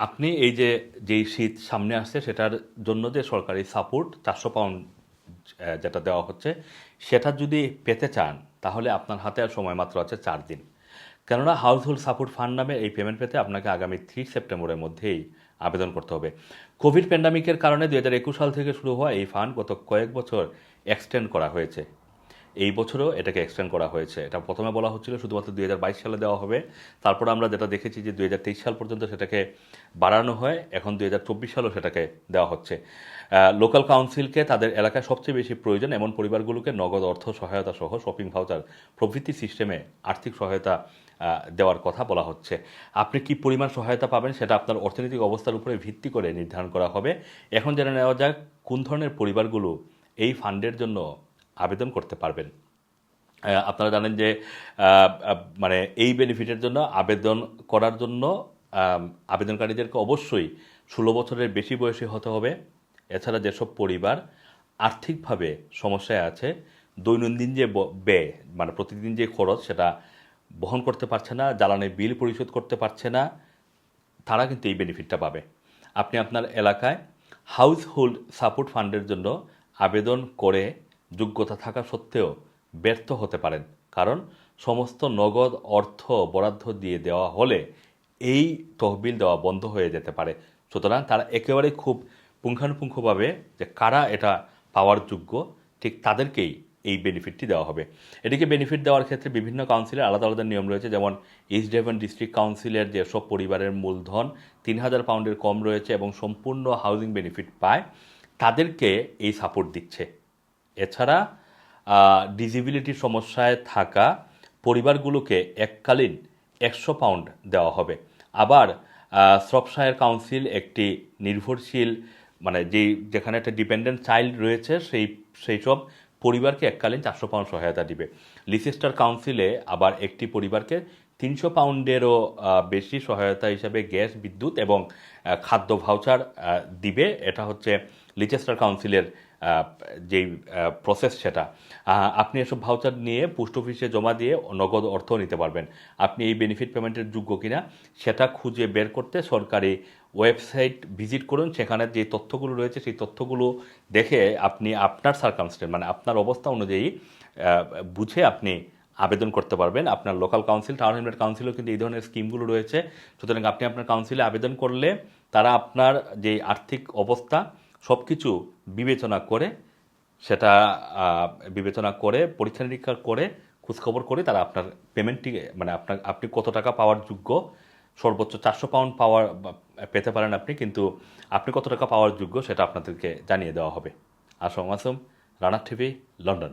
আপনি এই যে, যেই শীত সামনে আসছে সেটার জন্য যে সরকারি সাপোর্ট চারশো পাউন্ড যেটা দেওয়া হচ্ছে, সেটা যদি পেতে চান, তাহলে আপনার হাতে আর সময় মাত্র আছে চার দিন। কেননা হাউস হোল্ড সাপোর্ট ফান্ড নামে এই পেমেন্ট পেতে আপনাকে আগামী থ্রি সেপ্টেম্বরের মধ্যেই আবেদন করতে হবে। কোভিড প্যান্ডামিকের কারণে দু হাজার একুশ সাল থেকে শুরু হওয়া এই ফান্ড গত কয়েক বছর এক্সটেন্ড করা হয়েছে। এই বছরও এটাকে এক্সটেন্ড করা হয়েছে। এটা প্রথমে বলা হচ্ছিল শুধুমাত্র দুই হাজার বাইশ সালে দেওয়া হবে। তারপর আমরা যেটা দেখেছি যে দুই হাজার তেইশ সাল পর্যন্ত সেটাকে বাড়ানো হয়, এখন দুই হাজার চব্বিশ সালেও সেটাকে দেওয়া হচ্ছে। লোকাল কাউন্সিলকে তাদের এলাকায় সবচেয়ে বেশি প্রয়োজন এমন পরিবারগুলোকে নগদ অর্থ সহায়তা সহ শপিং ভাউচার প্রভৃতি সিস্টেমে আর্থিক সহায়তা দেওয়ার কথা বলা হচ্ছে। আপনি কি পরিমাণ সহায়তা পাবেন সেটা আপনার অর্থনৈতিক অবস্থার উপরে ভিত্তি করে নির্ধারণ করা হবে। এখন জেনে নেওয়া যাক কোন ধরনের পরিবারগুলো এই ফান্ডের জন্য আবেদন করতে পারবেন। আপনারা জানেন যে মানে এই বেনিফিটের জন্য আবেদন করার জন্য আবেদনকারীদেরকে অবশ্যই ষোলো বছরের বেশি বয়সী হতে হবে। এছাড়া যেসব পরিবার আর্থিকভাবে সমস্যায় আছে, দৈনন্দিন যে ব্যয় মানে প্রতিদিন যে খরচ সেটা বহন করতে পারছে না, জ্বালানি বিল পরিশোধ করতে পারছে না, তারা কিন্তু এই বেনিফিটটা পাবে। আপনি আপনার এলাকায় হাউস হোল্ড সাপোর্ট ফান্ডের জন্য আবেদন করে যোগ্যতা থাকা সত্ত্বেও ব্যর্থ হতে পারেন। কারণ সমস্ত নগদ অর্থ বরাদ্দ দিয়ে দেওয়া হলে এই তহবিল দেওয়া বন্ধ হয়ে যেতে পারে। সুতরাং তারা একেবারে খুব পুঙ্খানুপুঙ্খভাবে যে কারা এটা পাওয়ার যোগ্য, ঠিক তাদেরকেই এই বেনিফিটটি দেওয়া হবে। এটিকে বেনিফিট দেওয়ার ক্ষেত্রে বিভিন্ন কাউন্সিলের আলাদা আলাদা নিয়ম রয়েছে। যেমন ইস্ট ডেভেন ডিস্ট্রিক্ট কাউন্সিলের যেসব পরিবারের মূলধন তিন হাজার পাউন্ডের কম রয়েছে এবং সম্পূর্ণ হাউজিং বেনিফিট পায়, তাদেরকে এই সাপোর্ট দিচ্ছে। এছাড়া ডিজিবিলিটির সমস্যায় থাকা পরিবারগুলোকে এককালীন একশো পাউন্ড দেওয়া হবে। আবার শ্রপশায়ার কাউন্সিল একটি নির্ভরশীল মানে যেই যেখানে একটা ডিপেন্ডেন্ট চাইল্ড রয়েছে, সেই সেই সব পরিবারকে এককালীন চারশো পাউন্ড সহায়তা দিবে। লিসেস্টার কাউন্সিলে আবার একটি পরিবারকে তিনশো পাউন্ডেরও বেশি সহায়তা হিসাবে গ্যাস, বিদ্যুৎ এবং খাদ্য ভাউচার দিবে। এটা হচ্ছে লিচেস্টার কাউন্সিলের যেই প্রসেস সেটা। আপনি এসব ভাউচার নিয়ে পোস্ট অফিসে জমা দিয়ে নগদ অর্থ নিতে পারবেন। আপনি এই বেনিফিট পেমেন্টের যোগ্য কিনা সেটা খুঁজে বের করতে সরকারি ওয়েবসাইট ভিজিট করুন। সেখানে যে তথ্যগুলো রয়েছে সেই তথ্যগুলো দেখে আপনি আপনার সার্কামস্টেন্স মানে আপনার অবস্থা অনুযায়ী বুঝে আপনি আবেদন করতে পারবেন। আপনার লোকাল কাউন্সিল টাউন হ্যামলেট কাউন্সিলও কিন্তু এই ধরনের স্কিমগুলো রয়েছে। সুতরাং আপনি আপনার কাউন্সিলে আবেদন করলে তারা আপনার যে আর্থিক অবস্থা সব কিছু বিবেচনা করে সেটা বিবেচনা করে, পরীক্ষা নিরীক্ষা করে, খোঁজখবর করে তারা আপনার পেমেন্টটি মানে আপনার, আপনি কত টাকা পাওয়ার যোগ্য, সর্বোচ্চ চারশো পাউন্ড পাওয়ার পেতে পারেন আপনি, কিন্তু আপনি কত টাকা পাওয়ার যোগ্য সেটা আপনাদেরকে জানিয়ে দেওয়া হবে। আসম আসম রানার টিভি, লন্ডন।